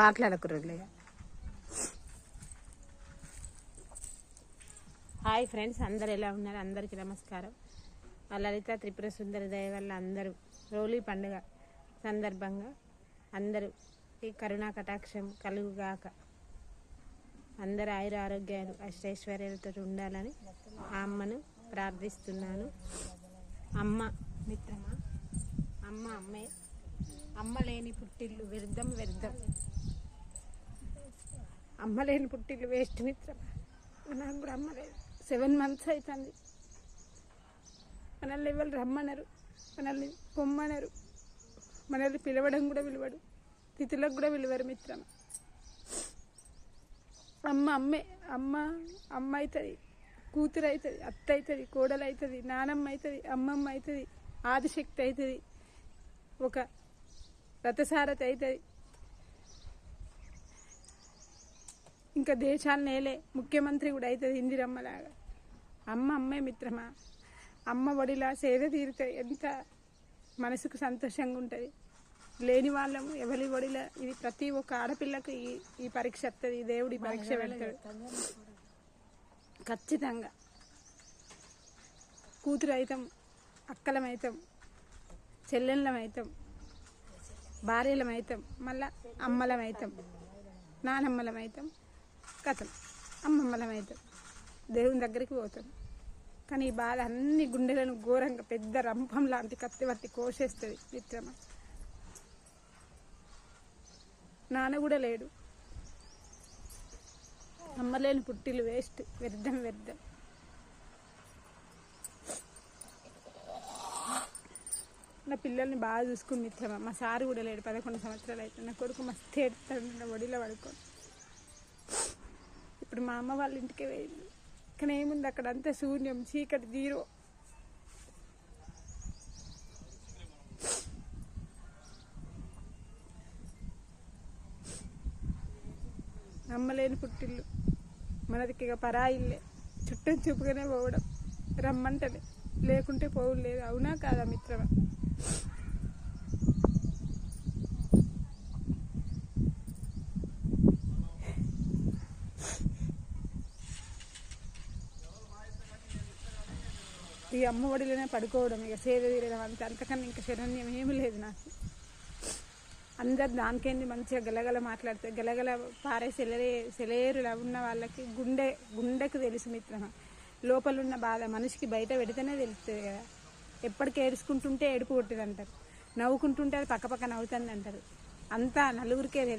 మాట్లాడకుర్రులే. Hi friends అందరు ఎలా ఉన్నారు? అందరికీ నమస్కారం. ఆ లలిత త్రిపుర సుందరి దయ వల్ల అందరూ హోలీ పండుగ సందర్భంగా అందరూ ఈ కరుణా కటాక్షం కలుగుగాక అందరు ఆయుర ఆరోగ్యాలు అష్టైశ్వర్యాలతో ఉండాలని ఆ అమ్మను ప్రార్థిస్తున్నాను. అమ్మ మిత్రమా? అమ్మ అమ్మే. అమ్మ లేని పుట్టిల్లు వ్యర్థం వ్యర్థం. అమ్మ లేని పుట్టిల్లు వేస్ట్ మిత్రం నాకు కూడా అమ్మ లేదు. సెవెన్ మంత్స్ అవుతుంది మనల్ని ఎవరు రమ్మనరు? మనల్ని పొమ్మనరు. మనల్ని పిలవడం కూడా పిలవడు. తిథులకు కూడా పిలవరు మిత్రం అమ్మ అమ్మే అమ్మ అమ్మ అవుతుంది కూతురు అవుతుంది అత్త అవుతుంది కోడలు అవుతుంది నానమ్మ అవుతుంది అమ్మమ్మ అవుతుంది ఆదిశక్తి అవుతుంది ఒక రథసారథి అవుతుంది ఇంకా దేశాలు నేలే ముఖ్యమంత్రి కూడా అవుతుంది ఇందిరమ్మలాగా. అమ్మ అమ్మే మిత్రమా? అమ్మ ఒడిలా సేద తీరుతాయి ఎంత మనసుకు సంతోషంగా ఉంటుంది. లేని వాళ్ళము ఎవరి ఒడిలా? ఇది ప్రతి ఒక్క ఆడపిల్లకు ఈ ఈ పరీక్ష వస్తుంది దేవుడి పరీక్ష పెడతాడు. ఖచ్చితంగా. కూతురు అవుతాం అక్కలం అవుతాం చెల్లెళ్ళం అవుతాం భార్యలం అవుతాం మళ్ళా అమ్మలం అవుతాం నానమ్మలం అవుతాం కథం అమ్మమ్మలం అవుతాం దేవుని దగ్గరికి పోతాం. కానీ ఈ బాధ అన్ని గుండెలను ఘోరంగా పెద్ద రంపం లాంటి కత్తి పట్టి కోసేస్తుంది మిత్రమ నాన్న కూడా లేడు. అమ్మలేని పుట్టిలు వేస్ట్ వ్యర్థం వ్యర్థం. పిల్లల్ని బాగా చూసుకుని మిత్రమా మా సారు కూడా లేడు పదకొండు సంవత్సరాలు అయితే నా కొడుకు మస్తు ఏడుతాడు నా ఒడిలో పడుకో ఇప్పుడు మా అమ్మ వాళ్ళ ఇంటికే పోయింది. కానీ ఏముంది అక్కడ? అంతా శూన్యం చీకటి జీరో. నమ్మలేని పుట్టిల్లు. మనదికి ఇక పరాయిల్లే. చుట్టూ చూపుగానే పోవడం. రమ్మంటది లేకుంటే పోవులేదు అవునా కాదా మిత్రమా? ఈ అమ్మ ఒడిలోనే పడుకోవడం ఇక సేద తీరడం అంతే. అంతకన్నా ఇంకా శరణ్యం ఏమీ లేదు నాకు. అందరు దానికేంది మంచిగా గలగల మాట్లాడితే గలగల పారే సెలరే సెలేరులా ఉన్న వాళ్ళకి గుండె గుండెకు తెలుసు మిత్రమా. లోపల ఉన్న బాధ మనిషికి బయట పెడితేనే తెలుస్తుంది కదా. ఎప్పటికీ ఏడుచుకుంటుంటే ఏడుపు కొట్టేది అంటారు నవ్వుకుంటుంటే అది పక్కపక్క నవ్వుతుంది అంటారు అంతా నలుగురికే తెలుసు.